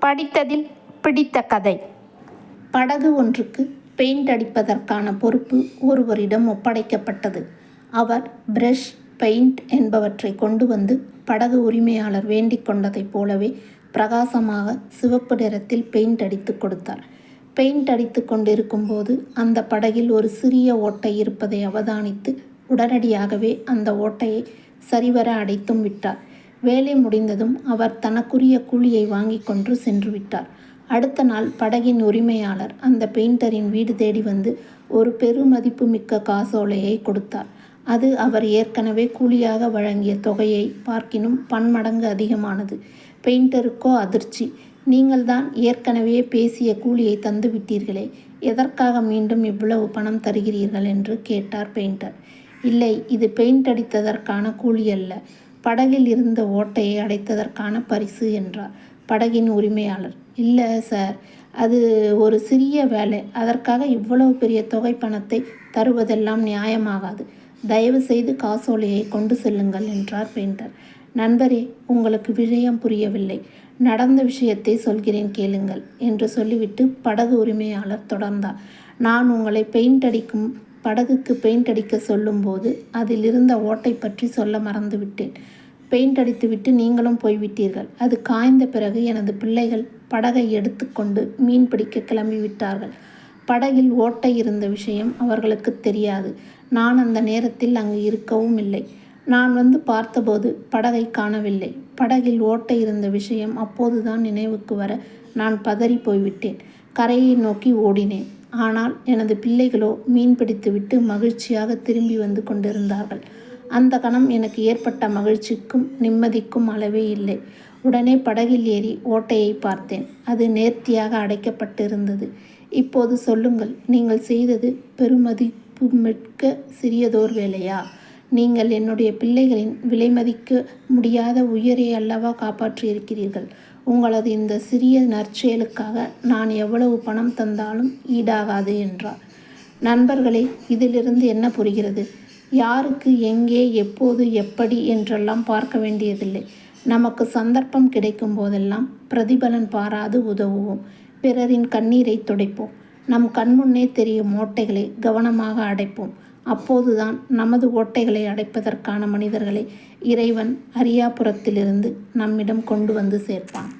படித்ததில் பிடித்த கதை. படகு ஒன்றுக்கு பெயிண்ட் அடிப்பதற்கான பொறுப்பு ஒருவரிடம் ஒப்படைக்கப்பட்டது. அவர் பிரஷ் பெயிண்ட் என்பவற்றை கொண்டு வந்து படகு உரிமையாளர் வேண்டிக் கொண்டதைப் போலவே பிரகாசமாக சிவப்பு நிறத்தில் பெயிண்ட் அடித்து கொடுத்தார். பெயிண்ட் அடித்து கொண்டிருக்கும் போது அந்த படகில் ஒரு சிறிய ஓட்டை இருப்பதை அவதானித்து உடனடியாகவே அந்த ஓட்டையை சரிவர அடைத்தும் விட்டார். வேலை முடிந்ததும் அவர் தனக்குரிய கூலியை வாங்கி கொண்டு சென்று விட்டார். அடுத்த நாள் படகின் உரிமையாளர் அந்த பெயிண்டரின் வீடு தேடி வந்து ஒரு பெருமதிப்பு மிக்க காசோலையை கொடுத்தார். அது அவர் ஏற்கனவே கூலியாக வழங்கிய தொகையை பார்க்கினும் பன்மடங்கு அதிகமானது. பெயிண்டருக்கோ அதிர்ச்சி. நீங்கள்தான் ஏற்கனவே பேசிய கூலியை தந்து விட்டீர்களே எதற்காக மீண்டும் இவ்வளவு பணம் தருகிறீர்கள்? என்று கேட்டார் பெயிண்டர். இல்லை இது பெயிண்ட் அடித்ததற்கான கூலி அல்ல. படகில் இருந்த ஓட்டையை அடைத்ததற்கான பரிசு என்றார். படகின் உரிமையாளர். இல்லை சார். அது ஒரு சிறிய வேலை. அதற்காக இவ்வளவு பெரிய தொகை பணத்தை தருவதெல்லாம் நியாயமாகாது. தயவு செய்து காசோலையை கொண்டு செல்லுங்கள் என்றார் பெயிண்டர். நண்பரே உங்களுக்கு விஷயம் புரியவில்லை. நடந்த விஷயத்தை சொல்கிறேன் கேளுங்கள் என்று சொல்லிவிட்டு படகு உரிமையாளர் தொடர்ந்தார். நான் உங்களை பெயிண்ட் அடிக்கும் படகுக்கு பெயிண்ட் அடிக்க சொல்லும்போது அதில் இருந்த ஓட்டை பற்றி சொல்ல மறந்துவிட்டேன். பெயிண்ட் அடித்துவிட்டு நீங்களும் போய்விட்டீர்கள். அது காய்ந்த பிறகு எனது பிள்ளைகள் படகை எடுத்துக்கொண்டு மீன் பிடிக்க கிளம்பி விட்டார்கள் படகில் ஓட்டை இருந்த விஷயம் அவர்களுக்கு தெரியாது. நான் அந்த நேரத்தில் அங்கு இருக்கவும் இல்லை. நான் வந்து பார்த்தபோது படகை காணவில்லை. படகில் ஓட்டை இருந்த விஷயம் அப்போதுதான் நினைவுக்கு வர நான் பதறி போய்விட்டேன். கரையை நோக்கி ஓடினேன். ஆனால் எனது பிள்ளைகளோ மீன் பிடித்துவிட்டு மகிழ்ச்சியாக திரும்பி வந்து கொண்டிருந்தார்கள். அந்த கணம் எனக்கு ஏற்பட்ட மகிழ்ச்சிக்கும் நிம்மதிக்கும் அளவே இல்லை. உடனே படகில் ஏறி ஓட்டையை பார்த்தேன். அது நேர்த்தியாக அடைக்கப்பட்டிருந்தது. இப்போது சொல்லுங்கள் நீங்கள் செய்தது பெருமதிப்பு மிக்க சிறியதோர் வேலையா? நீங்கள் என்னுடைய பிள்ளைகளின் விலைமதிக்க முடியாத உயிரை அல்லவா காப்பாற்றியிருக்கிறீர்கள்? உங்களது இந்த சிறிய நற்செயலுக்காக நான் எவ்வளவு பணம் தந்தாலும் ஈடாகாது என்றார். நண்பர்களே இதிலிருந்து என்ன புரிகிறது? யாருக்கு எங்கே எப்போது எப்படி என்றெல்லாம் பார்க்க வேண்டியதில்லை. நமக்கு சந்தர்ப்பம் கிடைக்கும் போதெல்லாம் பிரதிபலன் பாராது உதவுவோம். பிறரின் கண்ணீரை துடைப்போம். நம் கண்முன்னே தெரியும் ஓட்டைகளை கவனமாக அடைப்போம். அப்போதுதான் நமது ஓட்டைகளை அடைப்பதற்கான மனிதர்களை இறைவன் அரியாபுரத்திலிருந்து நம்மிடம் கொண்டு வந்து சேர்ப்பான்.